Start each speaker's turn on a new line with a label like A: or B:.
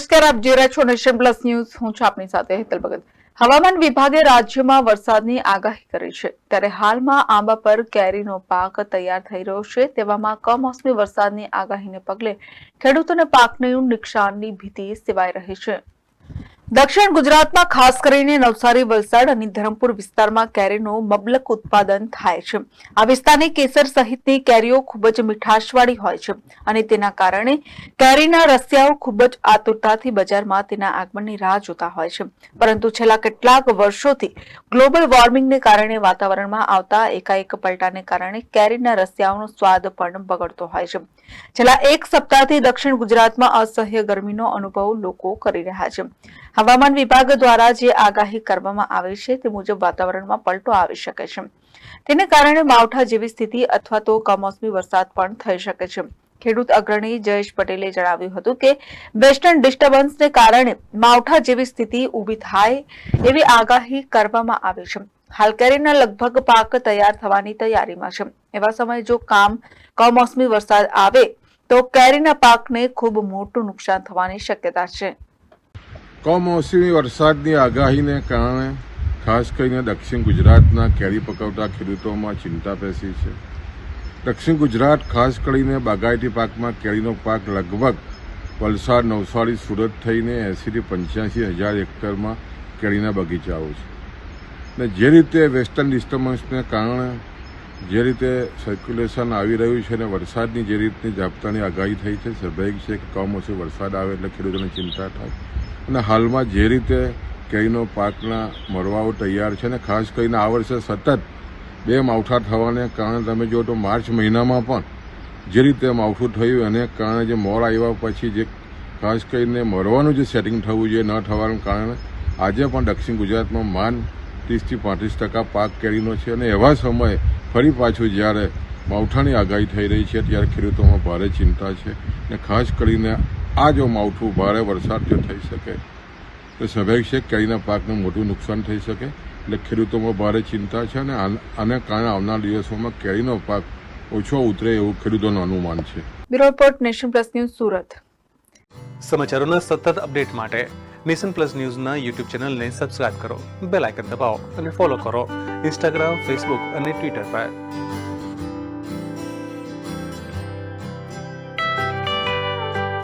A: નમસ્કાર, આપ જોઈ રહ્યા નેશન પ્લસ ન્યૂઝ. હું છું આપની સાથે હેતલ ભગત. હવામાન વિભાગે રાજ્યમાં વરસાદની આગાહી કરી છે. ત્યારે હાલમાં આંબા પર કેરીનો પાક તૈયાર થઈ રહ્યો છે. તેવામાં કમોસમી વરસાદની આગાહીને પગલે ખેડૂતોને પાકને નુકસાનની ભીતિ સેવાઈ રહી છે. દક્ષિણ ગુજરાતમાં ખાસ કરીને નવસારી, વલસાડ અને ધરમપુર વિસ્તારમાં કેરીનું મબલક ઉત્પાદન થાય છે. આ વિસ્તારની કેસર સહિતની કેરીઓ ખૂબ જ મીઠાશવાળી હોય છે અને તેના કારણે કેરીના રસિયાઓ ખૂબ જ આતુરતાથી બજારમાં તેના આગમનની રાહ જોતા હોય છે. પરંતુ છેલ્લા કેટલાક વર્ષોથી ગ્લોબલ વોર્મિંગને કારણે વાતાવરણમાં આવતા એકાએક પલટાને કારણે કેરીના રસિયાઓનો સ્વાદ પણ બગડતો હોય છે. છેલ્લા એક સપ્તાહથી દક્ષિણ ગુજરાતમાં અસહ્ય ગરમીનો અનુભવ લોકો કરી રહ્યા છે. હવામાન વિભાગ દ્વારા જે આગાહી કરવામાં આવી છે તે મુજબ વાતાવરણમાં પલટો આવી શકે છે. તેને કારણે માવઠા જેવી સ્થિતિ અથવા તો કમોસમી વરસાદ પણ થઈ શકે છે. ખેડૂત અગ્રણી જયેશ પટેલે જણાવ્યું હતું કે વેસ્ટર્ન ડિસ્ટર્બન્સને કારણે માવઠા જેવી સ્થિતિ ઊભી થાય એવી આગાહી કરવામાં આવી છે. હાલ કેરીના લગભગ પાક તૈયાર થવાની તૈયારીમાં છે. એવા સમયે જો કામ કમોસમી વરસાદ આવે તો કેરીના પાકને ખૂબ મોટું નુકસાન થવાની શક્યતા છે.
B: કમોસમી વરસાદની આગાહીને કારણે ખાસ કરીને દક્ષિણ ગુજરાતના કેરી પકવતા ખેડૂતોમાં ચિંતા પેસી છે. દક્ષિણ ગુજરાત ખાસ કરીને બાગાયતી પાકમાં કેરીનો પાક લગભગ વલસાડ, નવસારી, સુરત થઈને એંસીથી પંચ્યાસી હજાર હેક્ટરમાં કેરીના બગીચાઓ છે. ને જે રીતે વેસ્ટર્ન ડિસ્ટર્બન્સને કારણે જે રીતે સર્ક્યુલેશન આવી રહ્યું છે અને વરસાદની જે રીતની ઝાપટાની આગાહી થઈ છે સ્વાભાવિક છે કે કમોસમી વરસાદ આવે એટલે ખેડૂતોને ચિંતા થાય. અને હાલમાં જે રીતે કેરીનો પાકના મરવાઓ તૈયાર છે અને ખાસ કરીને આ વર્ષે સતત બે માવઠા થવાને કારણે તમે જો તો માર્ચ મહિનામાં પણ જે રીતે માવઠું થયું એને કારણે જે મોર આવ્યા પછી જે ખાસ કરીને મરવાનું જે સેટિંગ થવું જોઈએ ન થવાનું કારણે આજે પણ દક્ષિણ ગુજરાતમાં માન ત્રીસથી પાંત્રીસ ટકા પાક કેરીનો છે અને એવા સમયે ફરી પાછું જ્યારે માવઠાની આગાહી થઈ રહી છે ત્યારે ખેડૂતોમાં ભારે ચિંતા છે ને ખાસ કરીને આ જો માવઠું ભારે વરસાદ જો થઈ શકે. તો સ્વાભાવિક છે કેરીના પાકને મોટું નુકસાન થઈ શકે. એટલે ખેડૂતોમાં ભારે ચિંતા છે અને આન- આને કારણે આવનાર દિવસોમાં કેરીનો પાક ઓછો ઉતરે એવું ખેડૂતોનું અનુમાન છે.
A: Bureau report Nation Plus News Surat.
C: સમાચારોના સતત અપડેટ માટે નેશન પ્લસ ન્યૂઝના યુટ્યુબ ચેનલને સબસ્ક્રાઇબ કરો બેલ આઇકન દબાવો અને ફોલો કરો. ઇન્સ્ટાગ્રામ ફેસબુક અને ટ્વિટર પર.